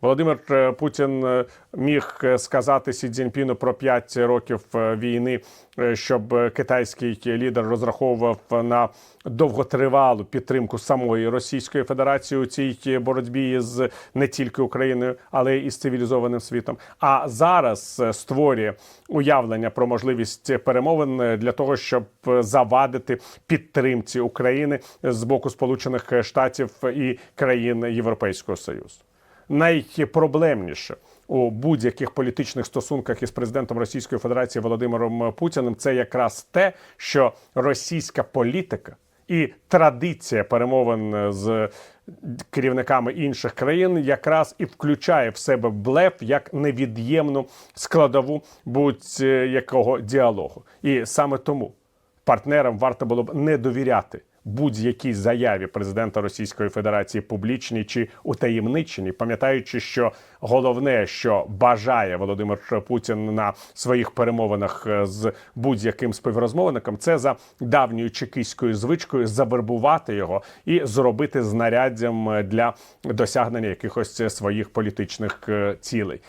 Володимир е, Путін е, міг е, сказати Сі Цзіньпіну про 5 років війни, щоб китайський лідер розраховував на довготривалу підтримку самої Російської Федерації у цій боротьбі з не тільки Україною, але й з цивілізованим світом. А зараз створює уявлення про можливість перемовин для того, щоб завадити підтримці України з боку Сполучених Штатів і країн Європейського Союзу найпроблемніше у будь-яких політичних стосунках із президентом Російської Федерації Володимиром Путіним це якраз те, що російська політика і традиція перемовин з керівниками інших країн якраз і включає в себе блеф як невід'ємну складову будь-якого діалогу. І саме тому партнерам варто було б не довіряти будь-якій заяві президента Російської Федерації публічній чи утаємниченій, пам'ятаючи, що головне, що бажає Володимир Путін на своїх перемовинах е, з будь-яким співрозмовником, це за давньою чекійською звичкою завербувати його і зробити знаряддям для досягнення якихось своїх політичних е, цілей.